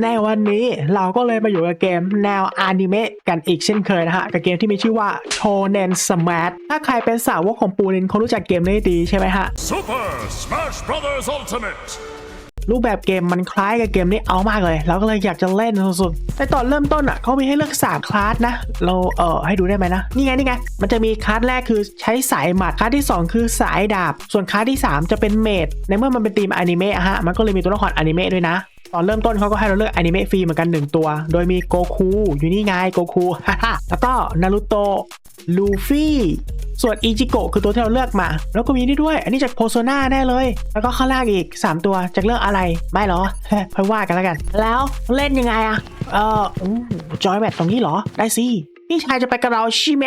ในวันนี้เราก็เลยมาอยู่กับเกมแนวอนิเมะกันอีกเช่นเคยนะฮะ กับเกมที่มีชื่อว่า Shonen Smash ถ้าใครเป็นสาวกของปูนินเขารู้จักเกมนี้ดีใช่ไหมฮะ Super Smash Brothers Ultimate! รูปแบบเกมมันคล้ายกับเกมนี้เอามากเลย เราก็เลยอยากจะเล่นสุดๆในตอนเริ่มต้นอะเขามีให้เลือก3คลาสนะ เราเออให้ดูได้ไหมนะ นี่ไงนี่ไง มันจะมีคลาสแรกคือใช้สายหมัดคลาสที่ 2 คือสายดาบ ส่วนคลาสที่ 3 จะเป็นเมด ในเมื่อมันเป็นธีมอนิเมะอะฮะ มันก็เลยมีตัวละครอนิเมะด้วยนะตอนเริ่มต้นเขาก็ให้เราเลือกอนิเมะฟรีเหมือนกัน 1 ตัว โดยมีโกคูอยู่นี่ไงโกคู แล้วก็นารูโตะลูฟี่ ส่วนอิจิโกะคือตัวที่เราเลือกมา แล้วก็มีนี่ด้วย อันนี้จากโพโซนาแน่เลย แล้วก็ข้างล่างอีก 3 ตัวจากเลือกอะไร ไม่หรอค่อยว่ากันแล้วกัน แล้วเล่นยังไงอะเอออู้จอยแบบตรงนี้เหรอ ได้สิ พี่ชายจะไปกับเราใช่ไหม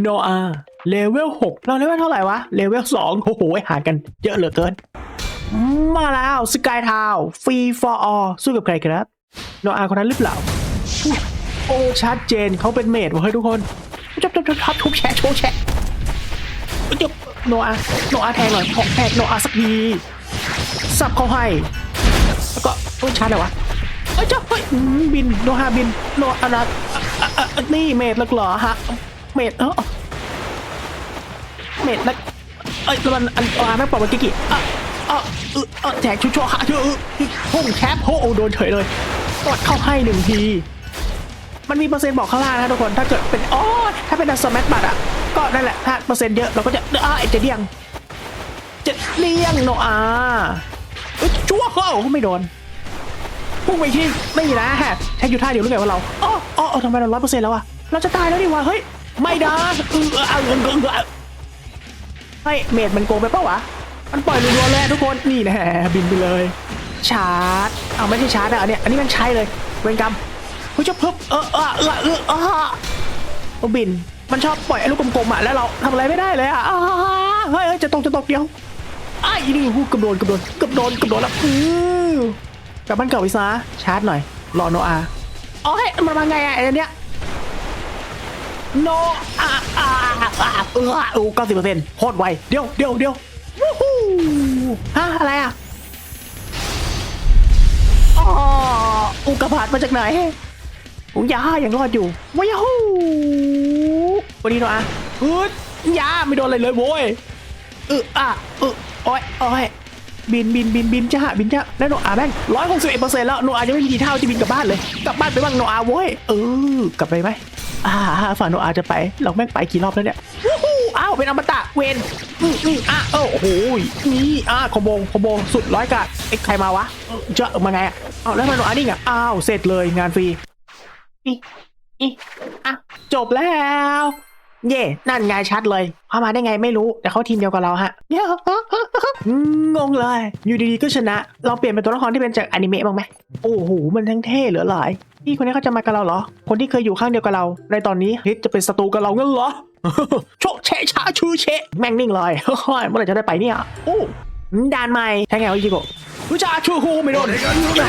โนอาเลเวล6เราเลเวลเท่าไหร่วะ เลเวล2โอ้โหห่างกันเยอะเหลือเกิน มาแล้วสกายทาวฟรี for all สู้กับใครครับโนอาคนนั้นหรือเปล่า โอ้ชัดเจนเขาเป็นเมดว่ะเฮ้ยทุกคนจับจับจับจับทุบแชะโชว์แชะ เดี๋ยวโนอาโนอาแทงหน่อยขอแทงโนอาสักทีสับเขาให้ แล้วก็โอ้ยชัดเลยวะเอ้ยเจ้าเฮ้ยบินโนอาบินโนอานะอะอะอะนี่เมดแล้วเหรอฮะเมดเออเมดนะเอ้ยแล้วมันอันอาแม่ปล่อยมกิกิอะอะเออเออแจกชัวร์ๆฮะเออเออพุ่งแคปโอ้โดนเฉยเลยกดเข้าให้หนึ่งที มันมีเปอร์เซ็นต์บอกข้างล่างนะทุกคน ถ้าเกิดเป็นอ๋อถ้าเป็นดัสแมทบัตอะ ก็นั่นแหละถ้าเปอร์เซ็นต์เยอะเราก็จะอ่าจะเลี่ยงจะเลี่ยงโนาเอ้ยชั่วเขาไม่โดนพุ่งไปที่ไม่นะฮะใช้อยู่ท่าเดียวรู้ไงว่าเราอ๋ออ๋อทำไมเราร้อยเปอร์เซ็นต์แล้วอะเราจะตายแล้วดิวะเฮ้ยไม่นะเออเออเออเออเออเฮ้ยเมดมันโกงไปเปล่าวะมันปล่อยรัวๆเลยอะทุกคนนี่แน่บินไปเลย ชาร์จเอาไม่ใช่ชาร์จอะอันเนี้ยอันนี้มันใช้เลยเวรกรรมเฮ้ยจะเพิ่มเออเออเออเออบิน มันชอบปล่อยไอ้ลูกกลมๆอะแล้วเราทำอะไรไม่ได้เลยอะอ้าเฮ้ยเฮ้ยจะตกจะตกเดียวไอ้ายนี่หูกระโดนกระโดนกระโดนกระโดนแล้วอือกลับบ้านเก่าไปซะชาร์จหน่อย รอโนอาอ๋อเฮ้ยมันมาไงอะไอ้เนี้ยโนอาอาอาเออโอ้เก้าสิบเปอร์เซ็นต์โคตรไวเดี๋ยวเดี๋ยวเดี๋ยววู้ฮู้ฮะอะไรอะอ๋ออุกกาบาตมาจากไหนอุยายังรอดอยู่ว้ายาฮู วันนี้เนาะอะฮึดยาไม่โดนอะไรเลยโว้ยเอออะเอออ้ยอ้อยบินบินบินบินจ้าบินจ้าแล้วโนอาแม่งร้อยหกสิบเอ็ดเปอร์เซ็นต์แล้วโนอายังไม่มีกี่เท่าจะบินกลับบ้านเลยกลับบ้านไปบ้างโนอาโว้ยเออกลับไปไหมอ่าฝั่งโนอาจะไปเราแม่งไปกี่รอบแล้วเนี่ยอ้าวเป็นอมตะเวนอืมอืมอะเออโอ้โหนี่อะคอมโบคอมโบสุดร้อยกาดไอ้ใครมาวะเจะมาไงอะอ้าวแล้วมันโนอานี่ไงอ้าวเสร็จเลยงานฟรีอี อีอะจบแล้ว เย่นั่นไงชัดเลยเข้ามาได้ไงไม่รู้ แต่เขาทีมเดียวกับเราฮะเย้งงเลย อยู่ดีๆก็ชนะ เราเปลี่ยนเป็นตัวละครที่เป็นจากอนิเมะบ้างไหมโอ้โหมันทั้งเท่เหลือหลายพี่คนนี้เขาจะมากับเราเหรอ คนที่เคยอยู่ข้างเดียวกับเรา ในตอนนี้ฮิตจะเป็นศัตรูกับเรางั้นเหรอโชะเชะชาชูเชะแม่งนิ่งเลยเมื่อไหร่จะได้ไปเนี่ยโอ้ด่านใหม่ใช่ไงวะจิโกะ วิชาชูคูไม่โดน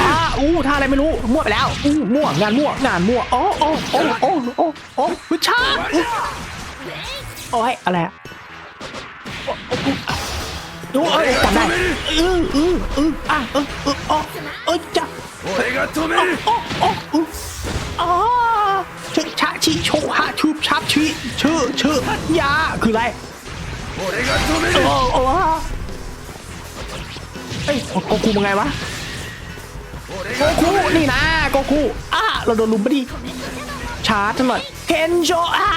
ถ้าอู้ท่าอะไรไม่รู้มั่วไปแล้วอู้มั่วงานมั่วงานมั่วโอ้โอ้โอ้โอ้โอ้โอ้วิชาโอ้ยอะไรดูเอ้ยจำได้อืออืออืออะเออเออเออเออจ้ะโอ้ยก็ตัวไโอ้โอ้โอ้ชึชะชิชกฮาชูชับชีชื่อชื่อยาคืออะไรโอ้โอ้โอ้ เอ้ยโกคูเป็นไงวะโกคูนี่นะโกคูอะเราโดนลุมไปดิชาร์จทั้งหมดเคนโชอา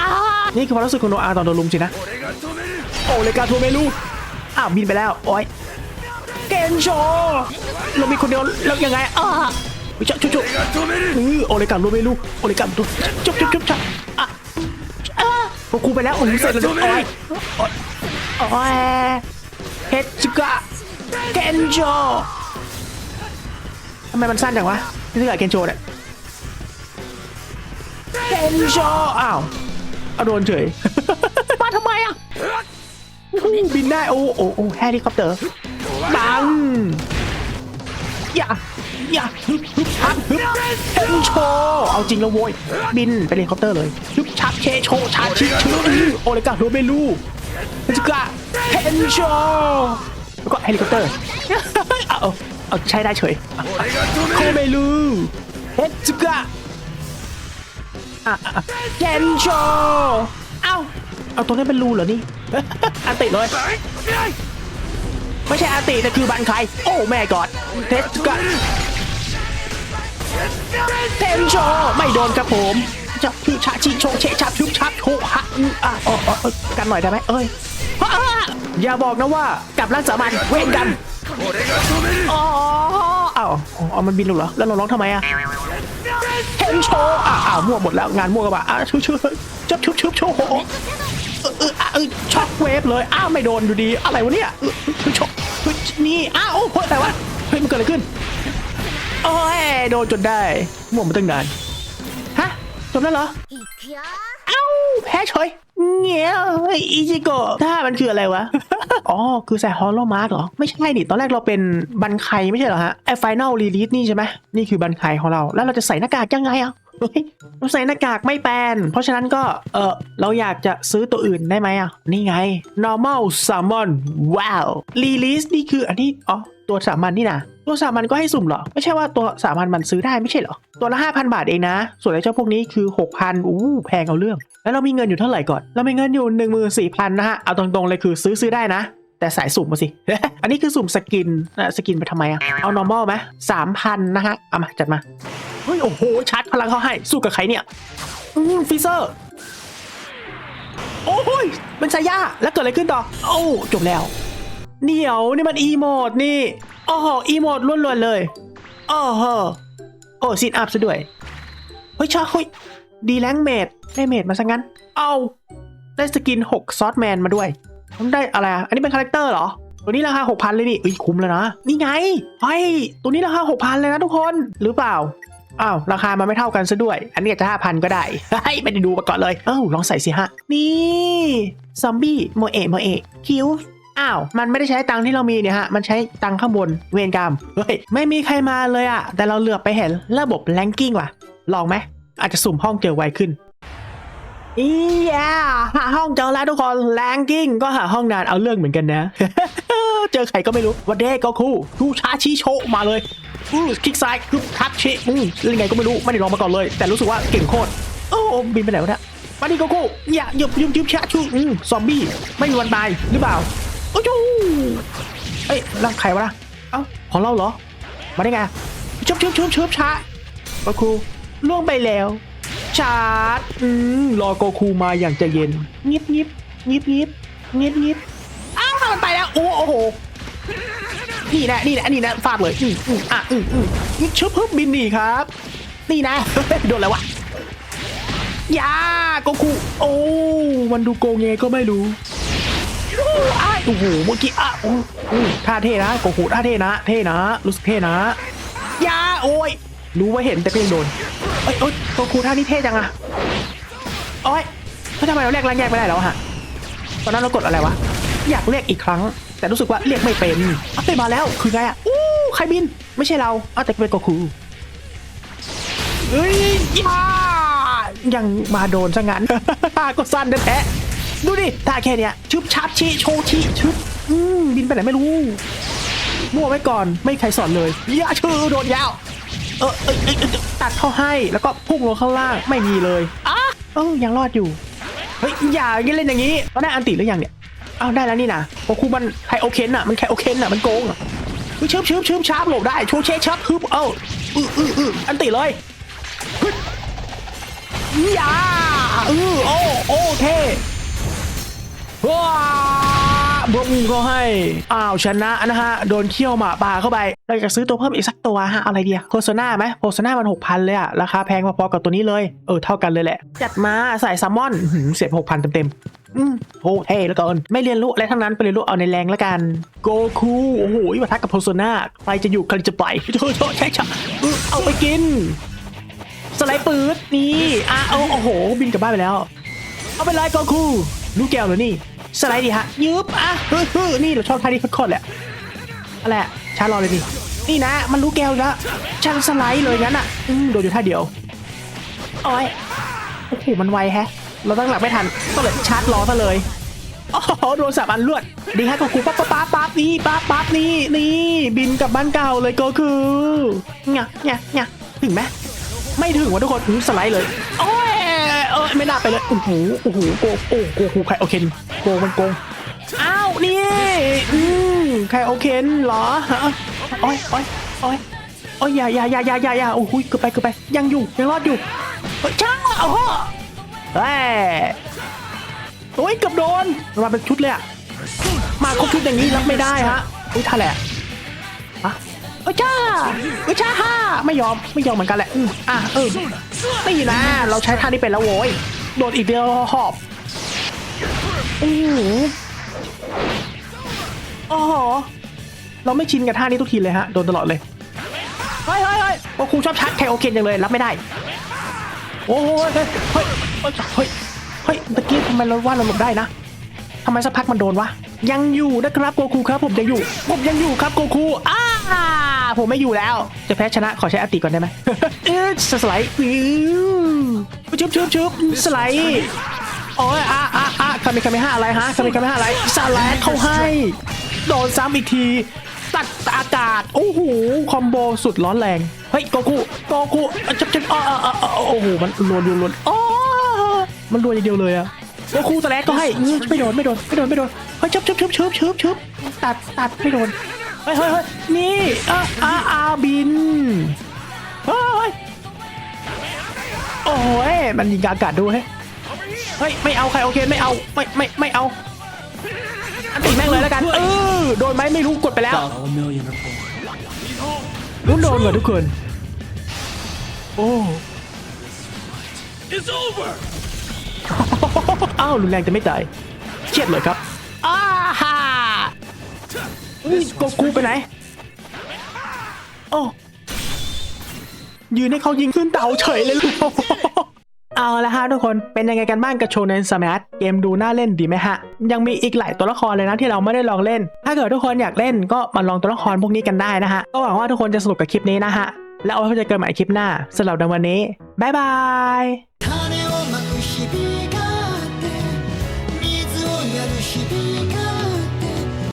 นี่คือความรู้สึกของโนอาตอนโดนลุมสินะโอเลกาทูเมลูอ้าวบินไปแล้วโอ้ยเคนโชเรามีคนเดียวเราวยังไงอะจุ๊บจุ๊บจุ๊บโอเลกาทูเมลูโอเลกาจุ๊บจุ๊บจุ๊บจุ๊บอะโกคูไปแล้วโอ้ยเสร็จแล้วโอ้ยโอ้ยเฮดจิกะ เกนโชทำไมมันสั้นจังวะนี่คือเกนโชเนี่ยเกนโชอ้าวเอาโดนเฉย มาทำไมอะบินได้โอ้โอ้โอ้เฮลิคอปเตอร์บังอย่าอย่าฮึบฮึบชับฮึบเฮนโชเอาจริงแล้วโว้ยบินไปเฮลิคอปเตอร์เลยฮึบชับเชโชชาชิชื่อโอเลกาโรเบลูเฮจิกะเฮนโชแล้ว ก็เฮลิคอปเตอร์ เอาเอาใช้ได้เฉยโคไม่รู้เฮจุกะเคนโชเอาเอาตรงนี้เป็นรูเหรอนี่อาติเลยไม่ใช่อาติแต่คือบันใคร โอ้แม่กอดเทสจุกะเทนโชไม่โดนครับผมจะพิชาชิโชเชชับชุบชับโหฮะอะกันหน่อยได้ไหมเอ้ย อย่าบอกนะว่ากลับรักษามันเวนกันอ๋อเอ้าเอามันบินหรอ แล้วเราร้องทำไมอะเฮนโชอะอะมั่วหมดแล้วงานมั่วกับอะชุบชุบชุบชุบชุบโชโหช็อคเวฟเลย อ้าวไม่โดนอยู่ดีอะไรวะเนี่ยช็นี่อ้าวโอ้โหแต่ว่าเฮ้ยมันเกิดอะไรขึ้นโอ้ยโดนจนได้มั่วมาตั้งนาน บแล้เหรอ เอ้า แพ้เฉยเงี้ยอีจิโกะท่ามันคืออะไรวะ อ๋อ คือใส่ฮอลโลมาร์กเหรอ ไม่ใช่นี่ ตอนแรกเราเป็นบันไคไม่ใช่เหรอฮะ ไอไฟแนลรีลิสนี่ใช่ไหมนี่คือบันไคของเรา แล้วเราจะใส่หน้ากากยังไงอะเราใส่หน้ากากไม่แปน เพราะฉะนั้นก็ เออเราอยากจะซื้อตัวอื่นได้ไหมอะ นี่ไง normal salmon wow release นี่คืออันนี้ อ๋อ ตัวสามัญนนี่นะ ตัวสามัญก็ให้สุ่มเหรอ ไม่ใช่ว่าตัวสามัญมันซื้อได้ไม่ใช่เหรอ ตัวละ 5,000 บาทเองนะ ส่วนไอ้เจ้าพวกนี้คือ 6,000อู้แพงเอาเรื่อง แล้วเรามีเงินอยู่เท่าไหร่ก่อน เรามีเงินอยู่14,000นะฮะ เอาตรงๆเลยคือซื้อซื้อได้นะ แต่สายสุ่มมาสิ อันนี้คือสุ่มสกินนะสกินไปทำไมอะเอา normal ไหมสามพันนะฮะ เอามาจัดมา เฮ้ยโอ้โหชาร์จพลังเขาให้ สู้กับใครเนี่ย อืมฟิเซอร์ โอ้ยเป็นชายาแล้วเกิดอะไรขึ้นต่อ โอ้จบแล้วเดี๋ยวนี่มันอีโมดนี่ โอ้โหอีโมดล้วนๆเลยโอ้โหโอ้ซิทอัพซะด้วยเฮ้ยชาเฮ้ยดีแรงเมดได้เมดมาซะงั้น เอาได้สกิน 6 ซอสแมนมาด้วยมันได้อะไรอะอันนี้เป็นคาแรคเตอร์เหรอ ตัวนี้ราคา 6,000 เลยนี่อุ้ยคุ้มแล้วนะ นี่ไงเฮ้ยตัวนี้ราคา 6,000 เลยนะทุกคนหรือเปล่าอ้าวราคามันไม่เท่ากันซะด้วย อันนี้อาจจะ5,000ก็ได้เฮ้ยไม่ได้ดูมาก่อนเลย เอ้าลองใส่สิฮะ นี่ ซอมบี้โมเอะโมเอะคิว อ้าว มันไม่ได้ใช้ตังค์ที่เรามีเนี่ยฮะ มันใช้ตังค์ข้างบนเวรกรรม เฮ้ย ไม่มีใครมาเลยอะแต่เราเหลือไปเห็นระบบแลงกิ้งว่ะ ลองไหม อาจจะสุ่มห้องเจอไวขึ้นอีแย่หาห้องเจอแล้วทุกคนแลงกิ้งก็หาห้องนานเอาเรื่องเหมือนกันนะ เจอใครก็ไม่รู้วันเดก็คู่ทูชาชิโชมาเลยอือคลิกซ้ายคือทับชิอืมเล่นไงก็ไม่รู้ไม่ได้ลองมาก่อนเลย แต่รู้สึกว่าเก่งโคตรโอ้บินไปไหนวะเนี่ยมาดิโกโก้อย่าหยุบยุบยุบชาชูอืมซอมบี้ไม่มีวันตายหรือเปล่า โอ้ยเอ้ยแล้วใครวะล่ะเอ้าของเราเหรอ มาได้ไงชุบชุบชุบชุบช้าโกคูล่วงไปแล้ว ชาร์จอืมรอโกคูมาอย่างใจเย็นงิบงิบงิบงิบงิบงิบอ้าวมันไปแล้วโอ้โอ้โหนี่แนะนี่แนะนี่แนะฟาดเลยอืมอืมอะอืมอืมชุบพึบบินหนีครับ นี่นะโดนแล้ววะยาโกคูโอ้มันดูโกงไงก็ไม่รู้อ้า โอ้โหเมื่อกี้อะโอ้อืมท่าเท่นะโกคูท่าเท่นะ เท่นะ รู้สึกเท่นะยาโอ้ย รู้ว่าเห็นแต่ก็ยังโดนเอ้ยเอ้ยโกคูท่านี้เท่จังอะโอ้ยแล้วทำไมเราแลกแรงแยกไม่ได้แล้วฮะตอนนั้นเรากดอะไรวะ อยากเรียกอีกครั้ง แต่รู้สึกว่าเรียกไม่เป็นเอาไปมาแล้วคือไงอะอู้ใครบิน ไม่ใช่เราเอาแต่เป็นโกคูเฮ้ยยายังมาโดนซะงั้นก็สั้นแท้ ดูดิท่าแค่เนี้ยชึบชับชีโชว์ชีชึบอืมบินไปไหนไม่รู้มั่วไว้ก่อนไม่ใครสอนเลยอย่าชื่อโดนยาวเออเอยเออตัดเข้าให้แล้วก็พุ่งลงข้างล่างไม่มีเลยอะเออยังรอดอยู่เฮ้ยอย่าเล่นอย่างนี้ตอนได้อันติหรือยังเนี่ยเอาได้แล้วนี่นะโอคูมันไคโอเคนอะมันไคโอเคนอะมันโกงอะเฮ้ยเชิบเชิบเชิบชาร์ปหลบได้โชว์เชชับฮึบเอ้าอืออืออืออันติเลยฮึดอย่าอือโอ้โอเท่ ว้าบุ้มเขาให้ อ้าวชนะนะฮะ โดนเขี้ยวหมาป่าเข้าไปเราอยากซื้อตัวเพิ่มอีกสักตัวฮะเอาอะไรเดีอะโพสนาไหมโพสนามัน6,000เลยอะราคาแพงพอๆกับตัวนี้เลย เออ เท่ากันเลยแหละ จัดมาใส่แซลมอนอื้อหือเสียบ6,000เต็มๆอืมโอ้เท่แล้วกันไม่เรียนรู้อะไรทั้งนั้นไปเรียนรู้เอาในแรงแล้วกัน โกคูโอ้โหมาทักกับโพสนาใครจะอยู่ใครจะไปโชว์โชใช่ใช่เอาไปกิน สไลด์ปืดนี่อะเอาโอ้โห บินกลับบ้านไปแล้ว เอาไปเลยโกคู ลูกแก้วเหรอนี่ สไลด์ดิฮะยืบอะฮึฮึนี่เราชอบท่านี้โคตรๆแหละอะไรอะชาร์จรอเลยนี่นี่นะ มันรู้แก้วแล้วชันสไลด์เลยงั้นอะอืมโดนอยู่ท่าเดียวโอ้ยโอ้โหมันไวแฮะ เราตั้งหลักไม่ทันก็เลยชาร์จรอซะเลยโอ้โหโดนสามอันลวดดีฮะกคูปั๊บปั๊บปั๊บปั๊บนี่ปั๊บปั๊บนี่นี่บินกลับบ้านเก่าเลยก็คือเนี่ยเนี่ยเนี่ยถึงไหมไม่ถึงวะทุกคนสไลด์เลยโอ้ย เออไม่น่าไปเลยโอ้โหโอ้โหโกโอ้โกคูใครโอเคนโกงมันโกงอ้าวนี่อืมใครโอเคนเหรอฮะโอ้ยโอ้ยโอ้ยโอ้ยอย่าอย่าอย่าอย่าอย่าอย่าโอ้โหเกือบไปเกือบไปยังอยู่ยังรอดอยู่เฮ้ยช่างโอ้โหเฮ้ยโอ้ยเกือบโดนมาเป็นชุดเลยอะมาครบชุดอย่างนี้รับไม่ได้ฮะอุ้ยท่าแหละฮะเอ้ยจ้าเอ้ยจ้าฮ่าไม่ยอมไม่ยอมเหมือนกันแหละอืมอะเออ นี่นะเราใช้ท่านี้เป็นแล้วโว้ย โดนอีกเดียวหอบอือโอ้โหเราไม่ชินกับท่านี้ทุกทีเลยฮะ โดนตลอดเลย เฮ้ยเฮ้ยเฮ้ยโอ้ครูชอบชัดแคโอเคนจังเลย รับไม่ได้ โอ้ยเฮ้ยเฮ้ย เฮ้ย เฮ้ย เฮ้ยตะกี้ทำไมเราว่าเราหลบได้นะทำไมสักพักมันโดนวะ ยังอยู่นะครับโกคูครับผมยังอยู่ ผมยังอยู่ครับโกคูอ้า ผมไม่อยู่แล้ว จะแพ้ชนะขอใช้อติก่อนได้ไหมเอ๊ะสไลด์อื้อชุบชุบชุบสไลด์โอ้ยอะอะอะคามิคามิห้าอะไรฮะคามิคามิห้าอะไรสไลด์เข้าให้โดนซ้ำอีกทีตัดอากาศโอ้โหคอมโบสุดร้อนแรงเฮ้ยโกคูโกคูอะจับจับอ่าอ่าอ่าอ่าโอ้โหมันรวนรวนรวนอ๋อมันรวนอย่างเดียวเลยอะโกคูสแลกก็ให้อื้อไม่โดนไม่โดนไม่โดนไม่โดนเฮ้ยชุบชุบชุบชุบชุบชุบตัดตัดไม่โดน เฮ้ยเฮ้ยเฮ้ยนี่อ่าอ่าอาบินเฮ้ยโอ้ยมันยิงกลางอากาศด้วยเฮ้ยไม่เอาใครโอเคไม่เอาไม่ไม่ไม่เอาอันติแม่งเลยแล้วกันเออโดนไหมไม่รู้กดไปแล้ว Follow a million report. รู้โดนเหรอทุกคนโอ้ It's over! อ้าวรุนแรงแต่ไม่ตายเครียดเลยครับอ้าฮ่า อุ้ยโกกูไปไหนโอ้ยืนให้เขายิงขึ้นเต่าเฉยเลยลูกเอาละฮะทุกคนเป็นยังไงกันบ้างกับโชเนนสมาร์ทเกมดูน่าเล่นดีไหมฮะ ยังมีอีกหลายตัวละครเลยนะที่เราไม่ได้ลองเล่น ถ้าเกิดทุกคนอยากเล่นก็มาลองตัวละครพวกนี้กันได้นะฮะ ก็หวังว่าทุกคนจะสนุกกับคลิปนี้นะฮะ แล้วเอาไว้พบเจอกันใหม่คลิปหน้าสำหรับในวันนี้บ๊ายบาย